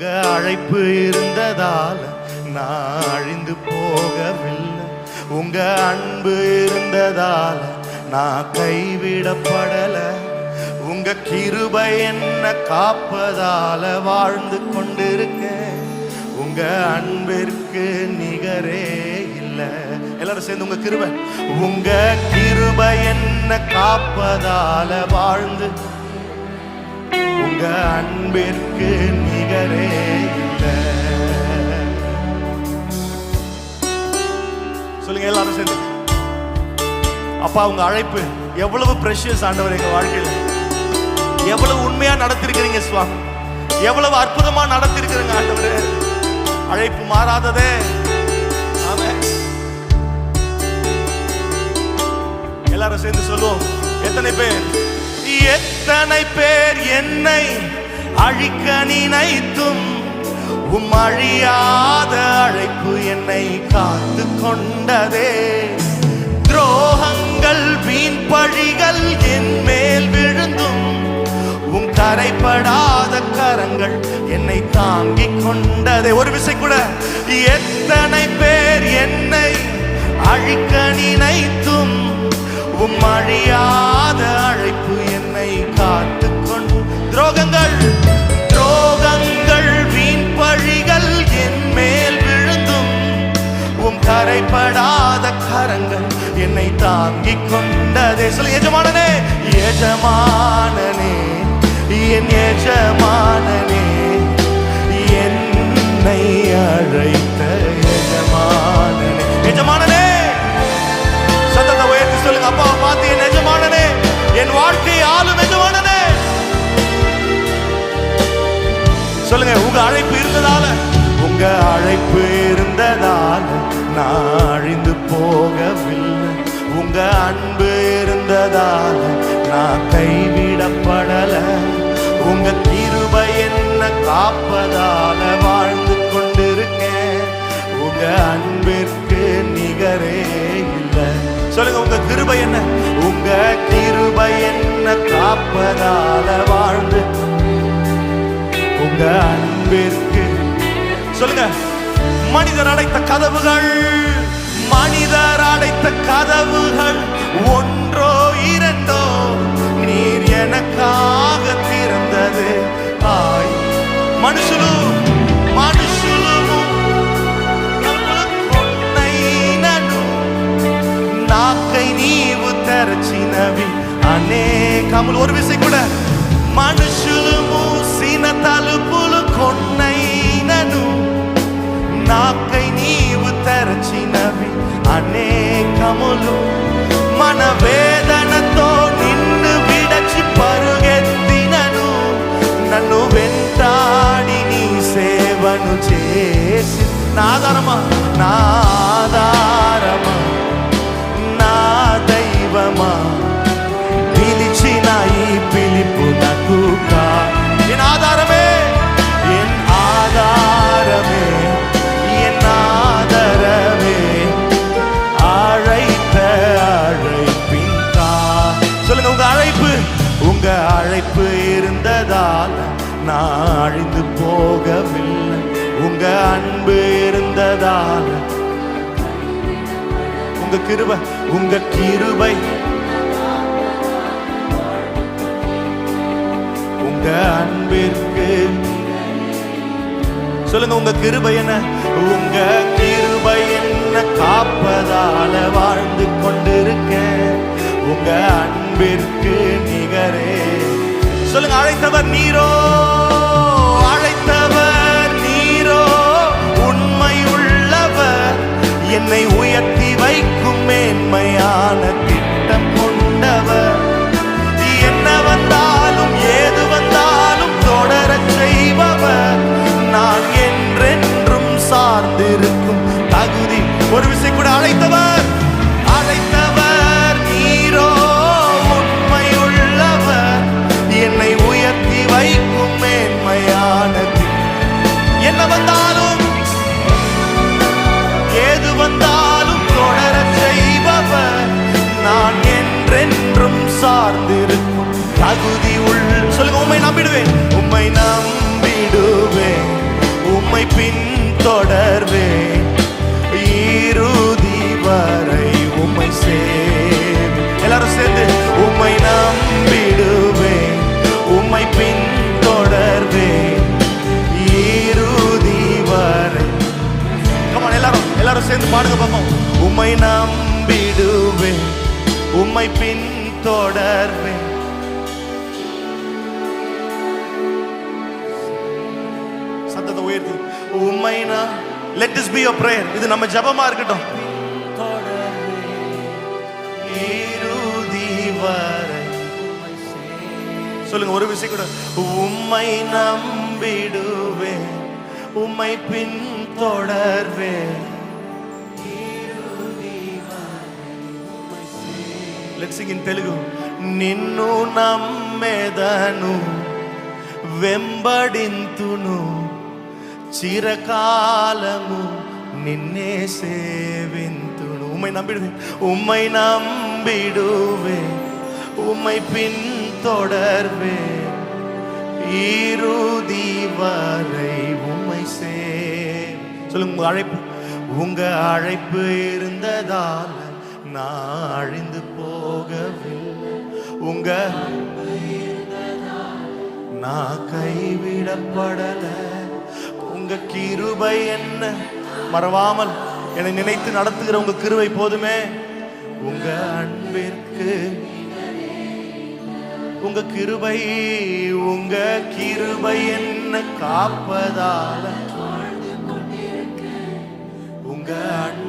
உங்க அழைப்பு இருந்ததால நான் அழிந்து போகவில்லை. உங்க அன்பு இருந்ததால நான் கைவிடப்படல. உங்க கிருபை என்ன காப்பதால வாழ்ந்து கொண்டிருக்கேன். உங்க அன்பிற்கு நிகரே இல்லை. எல்லாரும் சேர்ந்து உங்க கிருபை. உங்க கிருபை என்ன காப்பதால வாழ்ந்து உங்க அன்பிற்கு நிகரே இல்லை. சொல்லுங்க எல்லாரும் சேர்ந்து. அப்பா உங்க அழைப்பு எவ்வளவு பிரஷியஸ் ஆண்டவர் எங்க வாழ்க்கையில். எவ்வளவு உண்மையா நடத்திருக்கிறீங்க சுவாமி. எவ்வளவு அற்புதமா நடத்திருக்கிறீங்க ஆண்டவர். அழைப்பு மாறாததே. எல்லாரும் சேர்ந்து சொல்லுவோம். எத்தனை பேர்? எத்தனை பேர் என்னை அழிக்க நினைத்தும் உம் அழியாத அழைப்பு என்னை காத்து கொண்டதே. துரோகங்கள் வீண் பழிகள் என் மேல் விழுந்தும் உம் கரைப்படாத கரங்கள் என்னை தாங்கிக் கொண்டதே. ஒரு விசை கூட எத்தனை பேர் எஜமானனே என் எஜமானனே என்னை அழைத்த எஜமானனே. எஜமானனே! சத்தத்தை உயர்த்தி சொல்லுங்க அப்பா பார்த்து என் எஜமானனே. என் வாழ்க்கை ஆளும் எஜமானனே. சொல்லுங்க உங்க அழைப்பு இருந்ததால? உங்க அழைப்பு இருந்ததால நான் அழிந்து போகவில்லை. உங்க அன்பு இருந்ததால நான் கைவிடப்படல. உங்க கிருபை என்ன காப்பதால வாழ்ந்து கொண்டிருக்கேன். உங்க அன்பிற்கு நிகரே இல்லை. சொல்லுங்க உங்க கிருபை என்ன? உங்க கிருபை என்ன காப்பதால வாழ்ந்து உங்க அன்பிற்கு சொல்லுங்க மனிதர் அடைத்த கதவுகள் తమ్ముల ఓరు విసి కూడా. మనుషులు మూసిన తలుపులు కొన్నైనను నాకై నీవు తెరచినవి అనేకములు. మన వేదనతో నిన్ను విడచి పరుగెత్తినను నన్ను వెంటాడి నీ సేవను చేసి. నాదనమా నా உங்க அழைப்பு உங்க அழைப்பு இருந்ததால் நான் அழிந்து போகவில்லை. உங்க அன்பு இருந்ததால். உங்க கிருபை உங்க கிருபை. உங்க அன்பிற்கு. சொல்லுங்க உங்க கிருபை என்ன? உங்க கிருபை என்ன காப்பதா? அன்பிற்கு நிகரே. சொல்லுங்க அழைத்தவர் நீரோ? அழைத்தவர் நீரோ? உண்மை உள்ளவர் என்னை சேர்ந்து பாடுங்க பாப்போம். உம்மை நம்பிடுவேன் உம்மை பின் தொடர்வேன் சத்தத்தை உயர்த்தி. உம்மை நான் let this be a prayer இது நம்ம ஜபமா இருக்கட்டும். சொல்லுங்க ஒரு விஷயம் கூட. உம்மை நம்பிடுவேன் உம்மை பின் தொடர்வேன் లెట్స్ సింగ్ ఇన్ తెలుగు నిన్ను నమ్మెదను వెంబడింతును చిరకాలము నిన్నే సేవింతును ఉమ్మై నమ్మిడువే ఉమ్మై నమ్మిడువే உம்மை பின் தொடர்வே இறுதி வரை உம்மை சே சொல்லுங்க உங்க அழைப்பு உங்க அழைப்பு இருந்ததால் நான் அழிந்து போகவில்லை உங்க நான் கைவிடப்படல. உங்க கிருபை என்ன? மறவாமல் என்னை நினைத்து நடத்துகிற உங்க கிருபை போதுமே. உங்க அன்பிற்கு உங்க கிருபை உங்க கிருபை என்ன காப்பதால. உங்க அன்பு